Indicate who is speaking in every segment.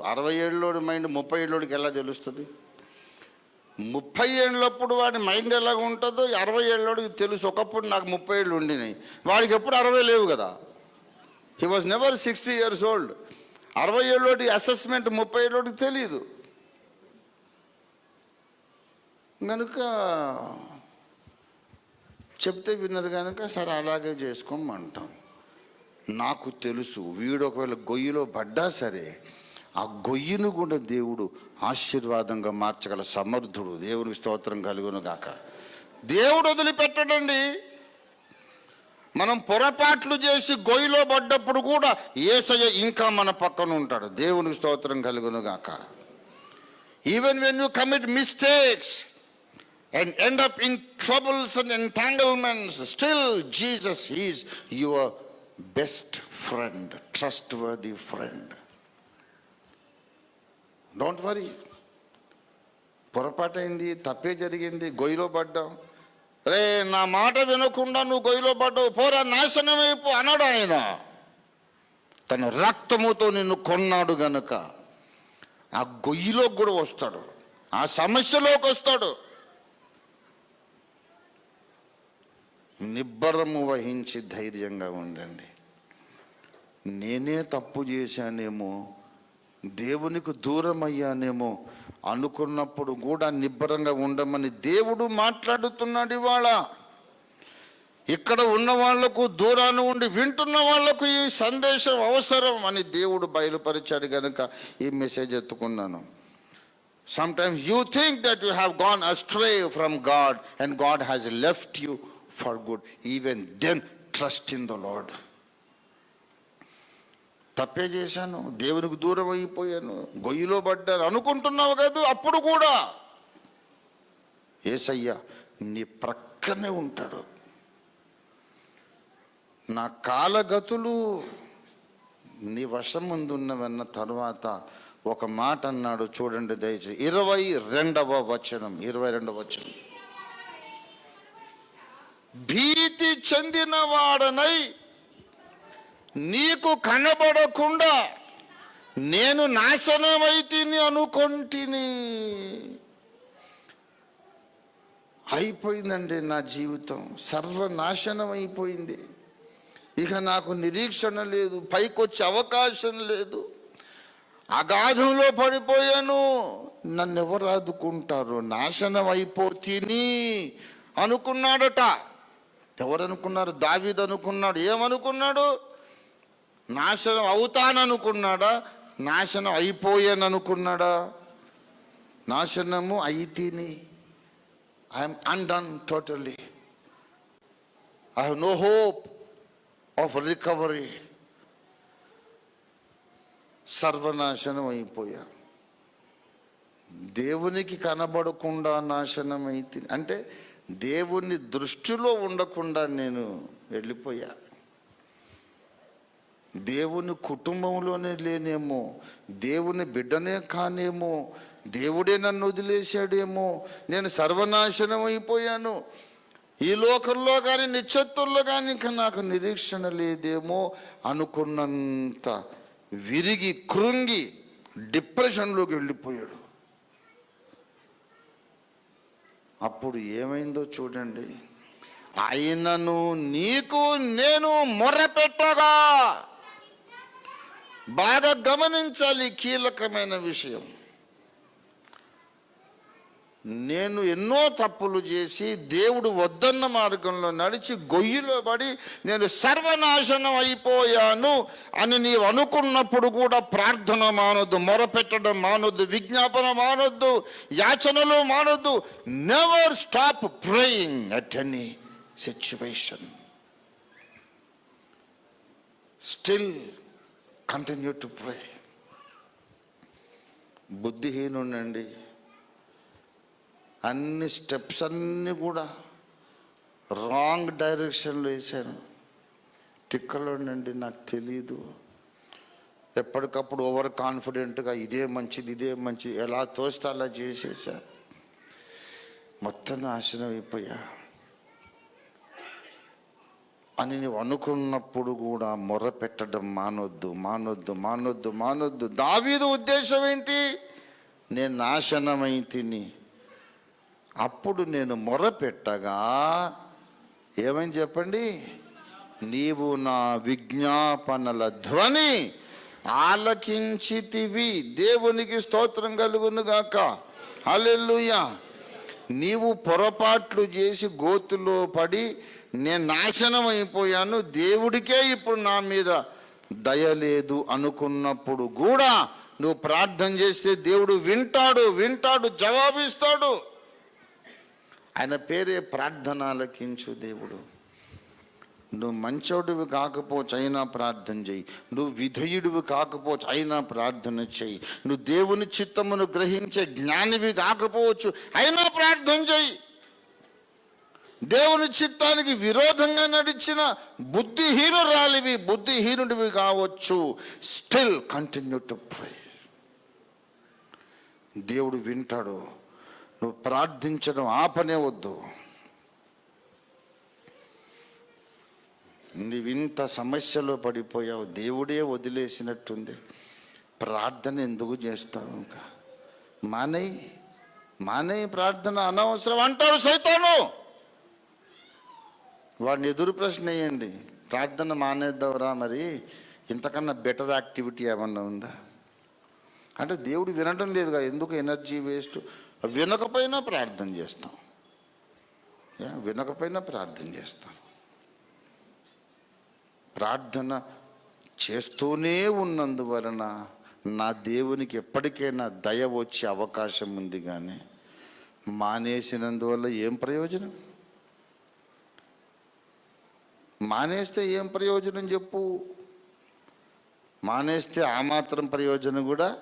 Speaker 1: అంటారు అరవై ఏళ్ళలోడి మైండ్ ముప్పై ఏళ్ళోడికి ఎలా తెలుస్తుంది? ముప్పై ఏళ్ళప్పుడు వాడి మైండ్ ఎలాగ ఉంటుందో అరవై ఏళ్ళోడికి తెలుసు. ఒకప్పుడు నాకు ముప్పై ఏళ్ళు ఉండినాయి. వాడికి ఎప్పుడు అరవై లేవు కదా. He was never sixty years old అరవై ఏళ్ళోటి అసెస్మెంట్ ముప్పై ఏళ్ళోడికి తెలియదు కనుక చెప్తే విన్నారు కనుక సరే అలాగే చేసుకోమంటాం. నాకు తెలుసు వీడు ఒకవేళ గొయ్యిలో పడ్డా సరే ఆ గొయ్యిను కూడా దేవుడు ఆశీర్వాదంగా మార్చగల సమర్థుడు. దేవునికి స్తోత్రం కలుగును గాక దేవుడు వదిలిపెట్టడండి. మనం పొరపాట్లు చేసి గొయ్యిలో పడ్డప్పుడు కూడా ఏసయ్య ఇంకా మన పక్కన ఉంటాడు. దేవునికి స్తోత్రం కలుగును గాక even when you commit mistakes and end up in troubles and entanglements still Jesus is your best friend trustworthy friend don't worry పొరపాటైంది తప్పే జరిగింది గొయ్యిలో పడ్డాం. రే నా మాట వినకుండా నువ్వు గొయ్యిలో పడ్డావు. పోరా నాశనం అయిపో అన్నాడు ఆయన. తన రక్తముతో నిన్ను కొన్నాడు గనుక. ఆ గొయ్యిలోకి కూడా వస్తాడు. ఆ సమస్యలోకి వస్తాడు. నిబ్బరము వహించి ధైర్యంగా ఉండండి. నేనే తప్పు చేశానేమో దేవునికి దూరం అయ్యానేమో అనుకున్నప్పుడు కూడా నిబ్బరంగా ఉండమని దేవుడు మాట్లాడుతున్నాడు ఇవాళ. ఇక్కడ ఉన్న వాళ్ళకు దూరాన్ని ఉండి వింటున్న వాళ్ళకు ఈ సందేశం అవసరం అని దేవుడు బయలుపరిచాడు కనుక ఈ message ఎత్తుకున్నాను. Sometimes you think that you have gone astray from God and God has left you for good even then trust in the Lord తప్పే చేశాను దేవునికి దూరం అయిపోయాను గొయ్యిలో పడ్డాను అనుకుంటున్నావు కాదు అప్పుడు కూడా. ఏసయ్య నీ ప్రక్కనే ఉంటాడు. నా కాలగతులు నీ వశం ముందున్నవన్న తర్వాత ఒక మాట అన్నాడు చూడండి దయచేసి ఇరవై రెండవ వచనం ఇరవై రెండవ వచనం. భీతి చెందిన వాడనై నీకు కనబడకుండా నేను నాశనమైతిని అనుకొంటిని. అయిపోయిందండి నా జీవితం. సర్వనాశనం అయిపోయింది ఇక నాకు నిరీక్షణ లేదు పైకొచ్చే అవకాశం లేదు. అగాధంలో పడిపోయాను. నన్ను ఎవరు ఆదుకుంటారు నాశనం అయిపోతీని అనుకున్నాడట. ఎవరనుకున్నారు? అనుకున్నారు అనుకున్నాడు ఏమనుకున్నాడు? నాశనం అవుతాననుకున్నాడా? నాశనం అయిపోయాను అనుకున్నాడా నాశనము అయితేని. I'm undone totally I have no hope of recovery సర్వనాశనం అయిపోయా. దేవునికి కనబడకుండా నాశనం అయితే అంటే దేవుని దృష్టిలో ఉండకుండా నేను వెళ్ళిపోయా. దేవుని కుటుంబంలోనే లేనేమో దేవుని బిడ్డనే కానేమో దేవుడే నన్ను వదిలేశాడేమో నేను సర్వనాశనం అయిపోయాను. ఈ లోకంలో కానీ నిశ్చత్తుల్లో కానీ ఇంకా నాకు నిరీక్షణ లేదేమో అనుకున్నంత విరిగి కృంగి డిప్రెషన్లోకి వెళ్ళిపోయాడు. అప్పుడు ఏమైందో చూడండి. ఆయనను నీకు నేను మొరపెట్టగా బాగా గమనించాలి కీలకమైన విషయం. నేను ఎన్నో తప్పులు చేసి దేవుడు వద్దన్న మార్గంలో నడిచి గొయ్యిలో పడి నేను సర్వనాశనం అయిపోయాను అని నీవు అనుకున్నప్పుడు కూడా ప్రార్థన మానొద్దు మొరపెట్టడం మానొద్దు విజ్ఞాపన మానొద్దు యాచనలు మానొద్దు. Never stop praying at any situation still continue to pray బుద్ధిహీనుండండి. అన్ని స్టెప్స్ అన్నీ కూడా రాంగ్ డైరెక్షన్లో వేశాను. తిక్కలోనండి నాకు తెలియదు ఎప్పటికప్పుడు ఓవర్ కాన్ఫిడెంట్గా ఇదే మంచిది ఇదే మంచిది ఎలా తోస్తే అలా చేసేసా. మొత్తం నాశనం అయిపోయా. అని నువ్వు అనుకున్నప్పుడు కూడా మొర్ర పెట్టడం మానొద్దు మానొద్దు మానొద్దు మానొద్దు. దావీదు ఉద్దేశం ఏంటి? నేను నాశనమై తిని. అప్పుడు నేను మొర పెట్టగా ఏమని చెప్పండి? నీవు నా విజ్ఞాపనల ధ్వని ఆలకించితివి. దేవునికి స్తోత్రం కలుగునుగాక. గాక నీవు పొరపాట్లు చేసి గోతులో పడి నేను నాశనం అయిపోయాను దేవుడికే ఇప్పుడు నా మీద దయ లేదు అనుకున్నప్పుడు కూడా నువ్వు ప్రార్థన చేస్తే దేవుడు వింటాడు వింటాడు జవాబిస్తాడు. ఆయన పేరే ప్రార్థన ఆలకించు దేవుడు. నువ్వు మంచోడివి కాకపోవచ్చు అయినా ప్రార్థన చెయ్యి నువ్వు విధేయుడివి కాకపోవచ్చు అయినా ప్రార్థన చెయ్యి నువ్వు దేవుని చిత్తమును గ్రహించే జ్ఞానివి కాకపోవచ్చు అయినా ప్రార్థన చెయ్యి దేవుని చిత్తానికి విరోధంగా నడిచిన బుద్ధిహీనురాలివి బుద్ధిహీనుడివి కావచ్చు. స్టిల్ కంటిన్యూ టు ప్రే దేవుడు వింటాడు. నువ్వు ప్రార్థించడం ఆపనే వద్దు. నీవింత సమస్యలో పడిపోయావు దేవుడే వదిలేసినట్టుంది. ప్రార్థన ఎందుకు చేస్తావు ఇంకా? మానేయి మానే ప్రార్థన అనవసరం అంటాడు సైతాను. వాడిని ఎదురు ప్రశ్న వేయండి. ప్రార్థన మానేద్దావురా మరి? ఇంతకన్నా బెటర్ యాక్టివిటీ ఏమన్నా ఉందా? అంటే దేవుడు వినడం లేదుగా ఎందుకు ఎనర్జీ వేస్ట్? వినకపోయినా ప్రార్థన చేస్తాం. వినకపోయినా ప్రార్థన చేస్తాం. ప్రార్థన చేస్తూనే ఉన్నందువలన నా దేవునికి ఎప్పటికైనా దయ వచ్చే అవకాశం ఉంది కానీ మానేసినందువల్ల ఏం ప్రయోజనం? మానేస్తే ఏం ప్రయోజనం చెప్పు? మానేస్తే ఆ మాత్రం ప్రయోజనం కూడా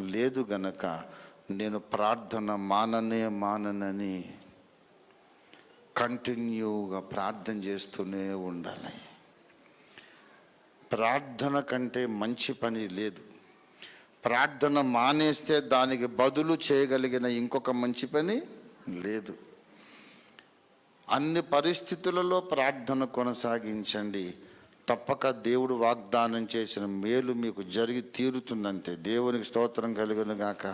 Speaker 1: లేదు గనక నేను ప్రార్థన మాననే మాననని కంటిన్యూగా ప్రార్థన చేస్తూనే ఉండాలి. ప్రార్థన కంటే మంచి పని లేదు. ప్రార్థన మానేస్తే దానికి బదులు చేయగలిగిన ఇంకొక మంచి పని లేదు. అన్ని పరిస్థితులలో ప్రార్థన కొనసాగించండి. తప్పక దేవుడు వాగ్దానం చేసిన మేలు మీకు జరిగి తీరుతుందంతే. దేవునికి స్తోత్రం కలుగును గాక.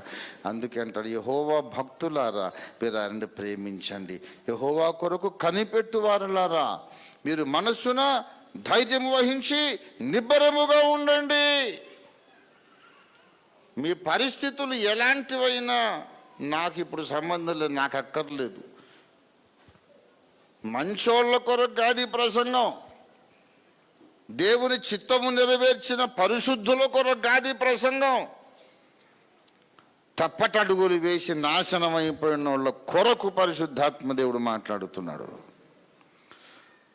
Speaker 1: అందుకే అంటాడు యహోవా భక్తులారా మీరు ప్రేమించండి. యహోవా కొరకు కనిపెట్టు వారులారా మీరు మనస్సున ధైర్యం వహించి నిబ్బరముగా ఉండండి. మీ పరిస్థితులు ఎలాంటివైనా నాకు ఇప్పుడు సంబంధం లేదు నాకు అక్కర్లేదు. మంచోళ్ళ కొరకు కాదు ఈ ప్రసంగం. దేవుని చిత్తము నెరవేర్చిన పరిశుద్ధుల కొరకు కాదు ఈ ప్రసంగం. తప్పటడుగులు వేసి నాశనం అయిపోయిన వాళ్ళ కొరకు పరిశుద్ధాత్మ దేవుడు మాట్లాడుతున్నాడు.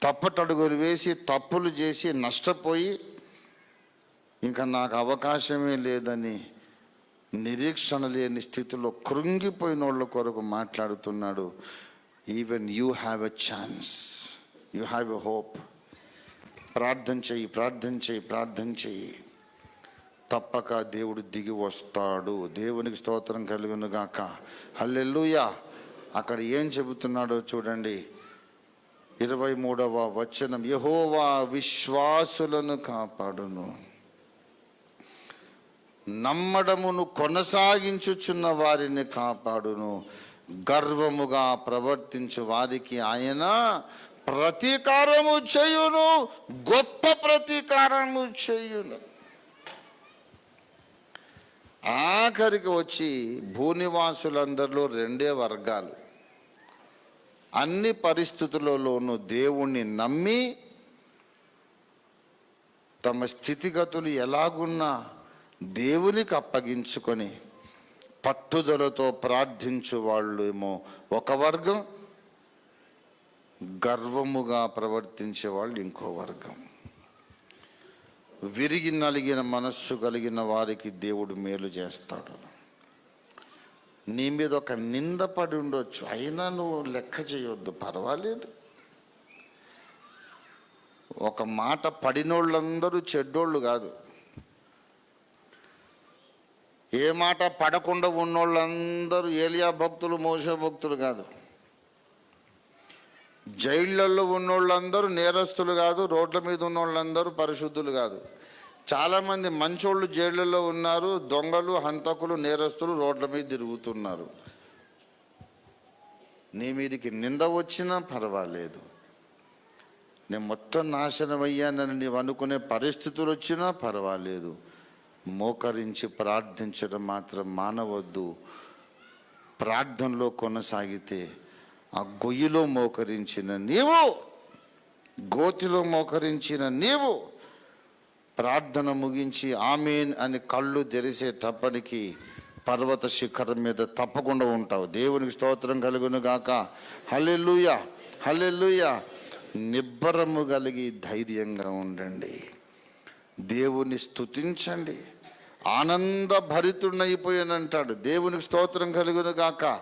Speaker 1: తప్పటడుగులు వేసి తప్పులు చేసి నష్టపోయి ఇంకా నాకు అవకాశమే లేదని నిరీక్షణ లేని స్థితిలో కృంగిపోయిన వాళ్ళ కొరకు మాట్లాడుతున్నాడు. Even you have a chance you have a hope ప్రార్థన చెయ్యి ప్రార్థన చెయ్యి ప్రార్థన చెయ్యి. తప్పక దేవుడు దిగి వస్తాడు. దేవునికి స్తోత్రం కలిగినగాక. హల్లెల్లుయా అక్కడ ఏం చెబుతున్నాడో చూడండి. ఇరవై మూడవ వచనం. యహోవా విశ్వాసులను కాపాడును. నమ్మడమును కొనసాగించుచున్న వారిని కాపాడును. గర్వముగా ప్రవర్తించు వారికి ఆయన ప్రతీకారము చేయును గొప్ప ప్రతీకారము చేయును. ఆఖరికి వచ్చి భూనివాసులందరిలో రెండే వర్గాలు. అన్ని పరిస్థితులలోనూ దేవుణ్ణి నమ్మి తమ స్థితిగతులు ఎలాగున్నా దేవునికి అప్పగించుకొని పట్టుదలతో ప్రార్థించు వాళ్ళు ఏమో ఒక వర్గం గర్వముగా ప్రవర్తించే వాళ్ళు ఇంకో వర్గం. విరిగి నలిగిన మనస్సు కలిగిన వారికి దేవుడు మేలు చేస్తాడు. నీ మీద ఒక నింద పడి ఉండొచ్చు. అయినా నువ్వు లెక్క చేయొద్దు. పర్వాలేదు. ఒక మాట పడినోళ్ళందరూ చెడ్డోళ్ళు కాదు. ఏ మాట పడకుండా ఉన్నోళ్ళందరూ ఏలియా భక్తులు మోసే భక్తులు కాదు. జైళ్ళల్లో ఉన్నోళ్ళందరూ నేరస్తులు కాదు రోడ్ల మీద ఉన్నోళ్ళందరూ పరిశుద్ధులు కాదు. చాలామంది మంచోళ్ళు జైళ్ళల్లో ఉన్నారు దొంగలు హంతకులు నేరస్తులు రోడ్ల మీద తిరుగుతున్నారు. నీ మీదికి నింద వచ్చినా పర్వాలేదు. నేను మొత్తం నాశనం అయ్యానని నీవు అనుకునే పరిస్థితులు వచ్చినా పర్వాలేదు. మోకరించి ప్రార్థించడం మాత్రం మానవద్దు. ప్రార్థనలో కొనసాగితే ఆ గొయ్యిలో మోకరించిన నీవు గోతిలో మోకరించిన నీవు ప్రార్థన ముగించి ఆమెన్ అని కళ్ళు తెరిసేటప్పటికి పర్వత శిఖరం మీద తప్పకుండా ఉంటావు. దేవునికి స్తోత్రం కలుగును గాక. హల్లెలూయా హల్లెలూయా. నిబ్బరము కలిగి ధైర్యంగా ఉండండి. దేవుని స్థుతించండి ఆనంద భరితుడైపోయానంటాడు దేవునికి స్తోత్రం కలుగును గాక.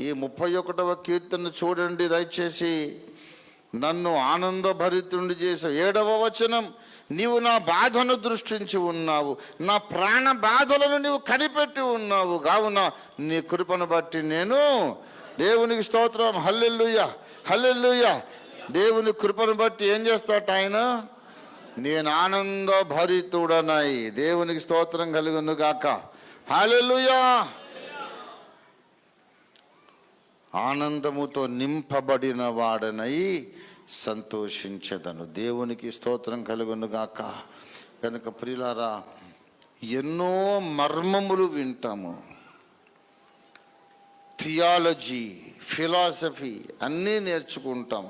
Speaker 1: ఈ ముప్పై ఒకటవ కీర్తన చూడండి దయచేసి. నన్ను ఆనంద చేసే ఏడవ వచనం. నీవు నా బాధను దృష్టించి ఉన్నావు. నా ప్రాణ బాధలను నీవు కనిపెట్టి ఉన్నావు. కావున నీ కృపను బట్టి నేను దేవునికి స్తోత్రం. హల్లెల్లుయ హల్లెల్లుయ దేవుని కృపను బట్టి ఏం చేస్తాట ఆయన? నేను ఆనందభరితుడనై. దేవునికి స్తోత్రం కలుగును గాక. హల్లెలూయా. ఆనందముతో నింపబడిన వాడనై సంతోషించదను. దేవునికి స్తోత్రం కలుగునుగాక. కనుక ప్రియులారా ఎన్నో మర్మములు వింటాము. థియాలజీ ఫిలాసఫీ అన్నీ నేర్చుకుంటాం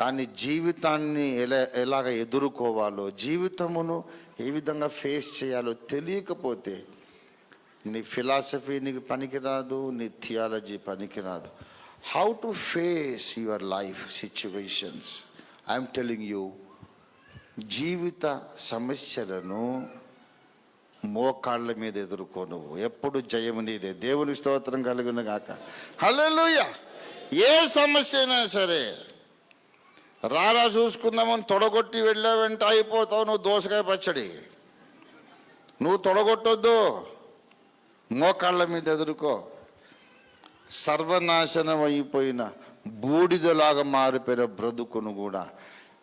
Speaker 1: కానీ జీవితాన్ని ఎలా ఎలాగ ఎదుర్కోవాలో జీవితమును ఏ విధంగా ఫేస్ చేయాలో తెలియకపోతే నీ ఫిలాసఫీ నీకు పనికిరాదు నీ థియాలజీ పనికిరాదు. How to face your life situations I'm telling you జీవిత సమస్యలను మోకాళ్ళ మీద ఎదుర్కో నువ్వు ఎప్పుడు జయము నీదే. దేవుని స్తోత్రం కలిగిన గాక. హలోయ ఏ సమస్య అయినా సరే రారా చూసుకుందామని తొడగొట్టి వెళ్ళావంటే అయిపోతావు నువ్వు దోసకాయ పచ్చడి. నువ్వు తొడగొట్టొద్దు. మోకాళ్ళ మీద ఎదుర్కో. సర్వనాశనం అయిపోయిన బూడిదలాగా మారిపోయిన బ్రతుకును కూడా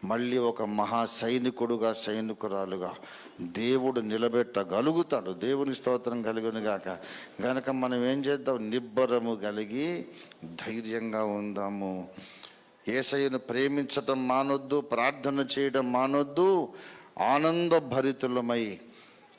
Speaker 1: మళ్ళీ ఒక మహా సైనికుడుగా సైనికురాలుగా దేవుడు నిలబెట్టగలుగుతాడు. దేవుని స్తోత్రం కలిగిన గాక. గనక మనం ఏం చేద్దాం? నిబ్బరము కలిగి ధైర్యంగా ఉందాము. ఏసయ్యను ప్రేమించటం మానొద్దు ప్రార్థన చేయడం మానొద్దు. ఆనంద భరితులమై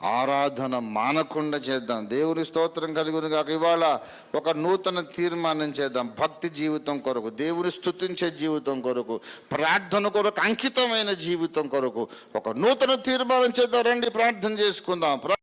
Speaker 1: ఆరాధన మానకుండా చేద్దాం. దేవుని స్తోత్రం కలుగును కాక ఇవాళ ఒక నూతన తీర్మానం చేద్దాం. భక్తి జీవితం కొరకు దేవుని స్థుతించే జీవితం కొరకు ప్రార్థన కొరకు అంకితమైన జీవితం కొరకు ఒక నూతన తీర్మానం చేద్దాం. రండి ప్రార్థన చేసుకుందాం.